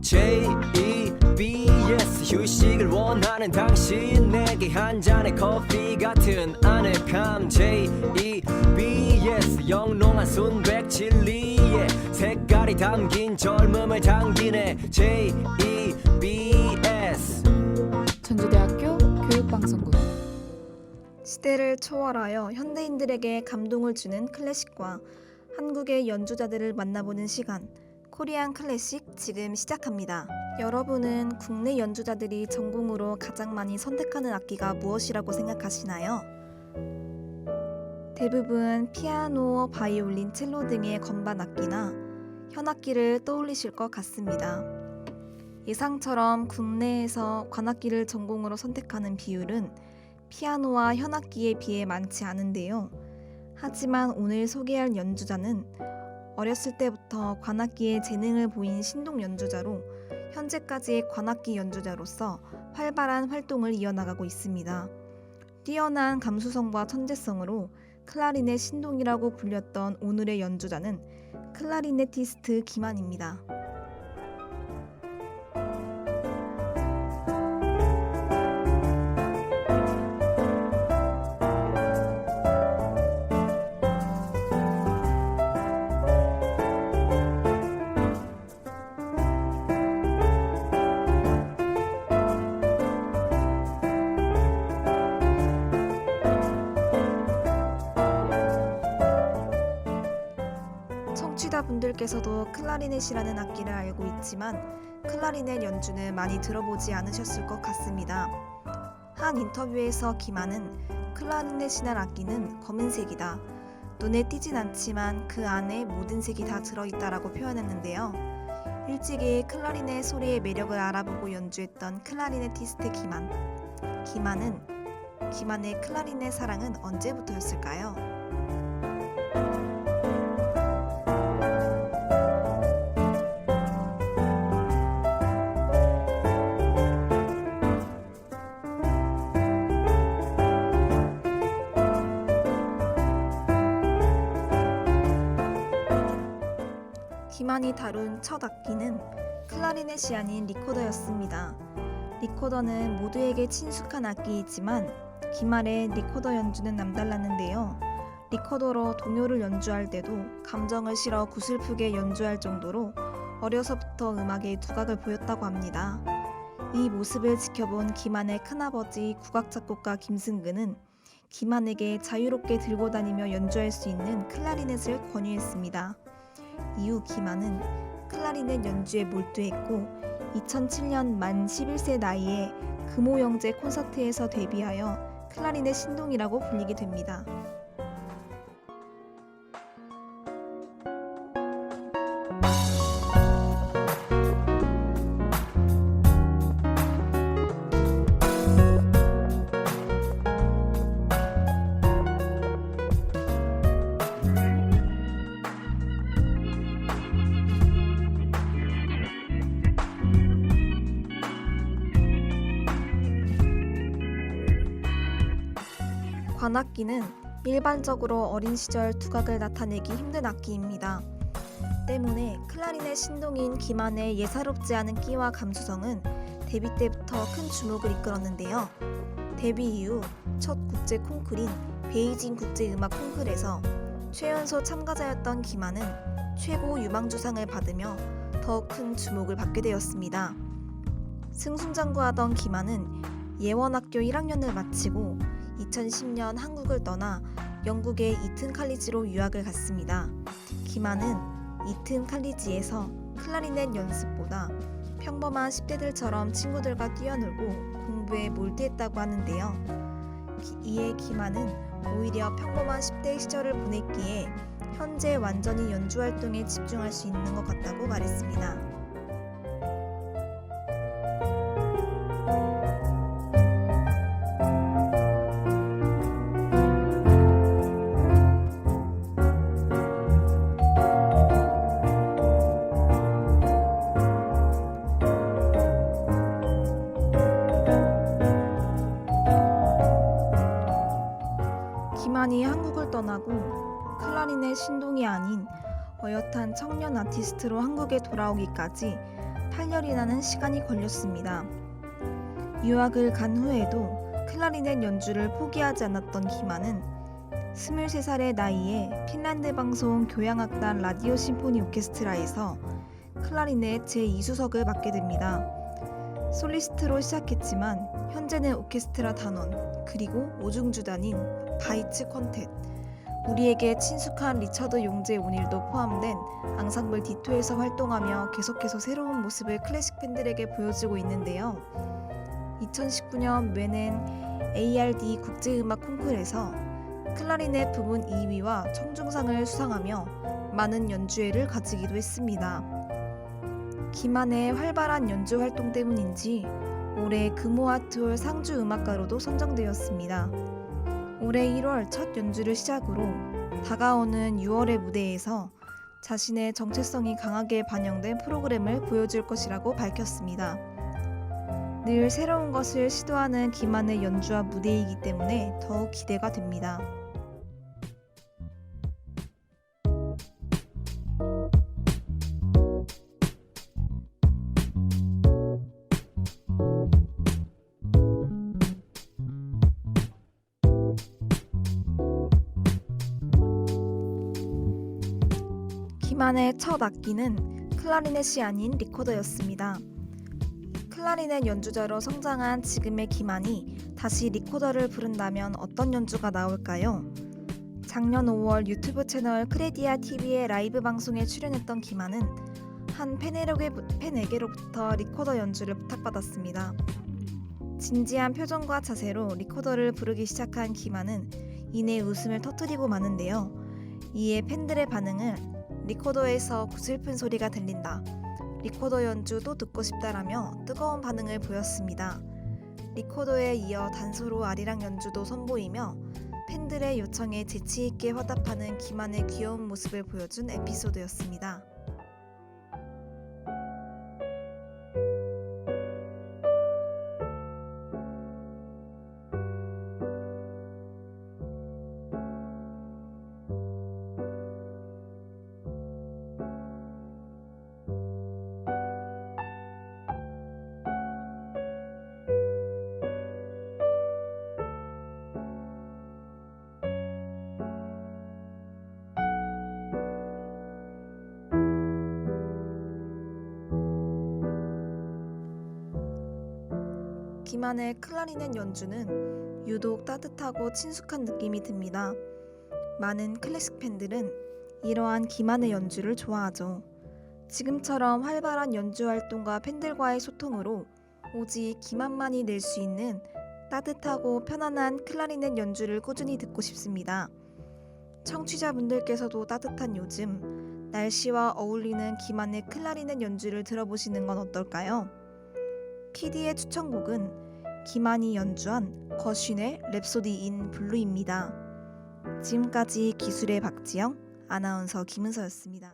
J-E-B-S 휴식을 원하는 당신 내게 한 잔의 커피 같은 아늑함 J-E-B-S 영롱한 순백 칠리에 색깔이 담긴 젊음을 당기네. J-E-B-S 전주대학교 교육방송국. 시대를 초월하여 현대인들에게 감동을 주는 클래식과 한국의 연주자들을 만나보는 시간 코리안 클래식 지금 시작합니다. 여러분은 국내 연주자들이 전공으로 가장 많이 선택하는 악기가 무엇이라고 생각하시나요? 대부분 피아노, 바이올린, 첼로 등의 건반 악기나 현악기를 떠올리실 것 같습니다. 예상처럼 국내에서 관악기를 전공으로 선택하는 비율은 피아노와 현악기에 비해 많지 않은데요. 하지만 오늘 소개할 연주자는 어렸을 때부터 관악기에 재능을 보인 신동 연주자로 현재까지 관악기 연주자로서 활발한 활동을 이어나가고 있습니다. 뛰어난 감수성과 천재성으로 클라리넷 신동이라고 불렸던 오늘의 연주자는 클라리네티스트 김한입니다. 청취자분들께서도 클라리넷이라는 악기를 알고 있지만 클라리넷 연주는 많이 들어보지 않으셨을 것 같습니다. 한 인터뷰에서 김한은 클라리넷이란 악기는 검은색이다. 눈에 띄진 않지만 그 안에 모든 색이 다 들어있다라고 표현했는데요. 일찍이 클라리넷 소리의 매력을 알아보고 연주했던 클라리네티스트 김한. 김한은 김한의 클라리넷 사랑은 언제부터였을까요? 김한이 다룬 첫 악기는 클라리넷이 아닌 리코더였습니다. 리코더는 모두에게 친숙한 악기이지만 김한의 리코더 연주는 남달랐는데요. 리코더로 동요를 연주할 때도 감정을 실어 구슬프게 연주할 정도로 어려서부터 음악에 두각을 보였다고 합니다. 이 모습을 지켜본 김한의 큰아버지 국악 작곡가 김승근은 김한에게 자유롭게 들고 다니며 연주할 수 있는 클라리넷을 권유했습니다. 이후 김한은 클라리넷 연주에 몰두했고 2007년 만 11세 나이에 금호 영재 콘서트에서 데뷔하여 클라리넷 신동이라고 불리게 됩니다. 관악기는 일반적으로 어린 시절 두각을 나타내기 힘든 악기입니다. 때문에 클라리넷 신동인 김한의 예사롭지 않은 끼와 감수성은 데뷔 때부터 큰 주목을 이끌었는데요. 데뷔 이후 첫 국제 콩쿨인 베이징 국제 음악 콩쿨에서 최연소 참가자였던 김한은 최고 유망주상을 받으며 더 큰 주목을 받게 되었습니다. 승승장구하던 김한은 예원학교 1학년을 마치고 2010년 한국을 떠나 영국의 이튼 칼리지로 유학을 갔습니다. 김한은 이튼 칼리지에서 클라리넷 연습보다 평범한 10대들처럼 친구들과 뛰어놀고 공부에 몰두했다고 하는데요. 기- 이에 김한은 오히려 평범한 10대 시절을 보냈기에 현재 완전히 연주 활동에 집중할 수 있는 것 같다고 말했습니다. 클라리넷 신동이 아닌 어엿한 청년 아티스트로 한국에 돌아오기까지 8년이라는 시간이 걸렸습니다. 유학을 간 후에도 클라리넷 연주를 포기하지 않았던 기만은 23살의 나이에 핀란드 방송 교향악단 라디오 심포니 오케스트라에서 클라리넷 제2수석을 맡게 됩니다. 솔리스트로 시작했지만 현재는 오케스트라 단원 그리고 오중주단인 바이츠 콘텟 우리에게 친숙한 리처드 용재 오닐도 포함된 앙상블 디토에서 활동하며 계속해서 새로운 모습을 클래식 팬들에게 보여주고 있는데요. 2019년 웨넨 ARD 국제음악 콩쿠르에서 클라리넷 부분 2위와 청중상을 수상하며 많은 연주회를 가지기도 했습니다. 기만의 활발한 연주 활동 때문인지 올해 금호아트홀 상주 음악가로도 선정되었습니다. 올해 1월 첫 연주를 시작으로 다가오는 6월의 무대에서 자신의 정체성이 강하게 반영된 프로그램을 보여줄 것이라고 밝혔습니다. 늘 새로운 것을 시도하는 기만의 연주와 무대이기 때문에 더욱 기대가 됩니다. 기만의 첫 악기는 클라리넷이 아닌 리코더였습니다. 클라리넷 연주자로 성장한 지금의 기만이 다시 리코더를 부른다면 어떤 연주가 나올까요? 작년 5월 유튜브 채널 크레디아 TV의 라이브 방송에 출연했던 기만은 한 팬에게, 팬에게로부터 리코더 연주를 부탁받았습니다. 진지한 표정과 자세로 리코더를 부르기 시작한 기만은 이내 웃음을 터뜨리고 마는데요. 이에 팬들의 반응을 리코더에서 구슬픈 소리가 들린다. 리코더 연주 또 듣고 싶다라며 뜨거운 반응을 보였습니다. 리코더에 이어 단소로 아리랑 연주도 선보이며 팬들의 요청에 재치 있게 화답하는 기만의 귀여운 모습을 보여준 에피소드였습니다. 기만의 클라리넷 연주는 유독 따뜻하고 친숙한 느낌이 듭니다. 많은 클래식 팬들은 이러한 기만의 연주를 좋아하죠. 지금처럼 활발한 연주 활동과 팬들과의 소통으로 오직 기만만이 낼 수 있는 따뜻하고 편안한 클라리넷 연주를 꾸준히 듣고 싶습니다. 청취자분들께서도 따뜻한 요즘 날씨와 어울리는 기만의 클라리넷 연주를 들어보시는 건 어떨까요? PD의 추천곡은 기만이 연주한 거신의 랩소디 인 블루입니다. 지금까지 기술의 박지영, 아나운서 김은서였습니다.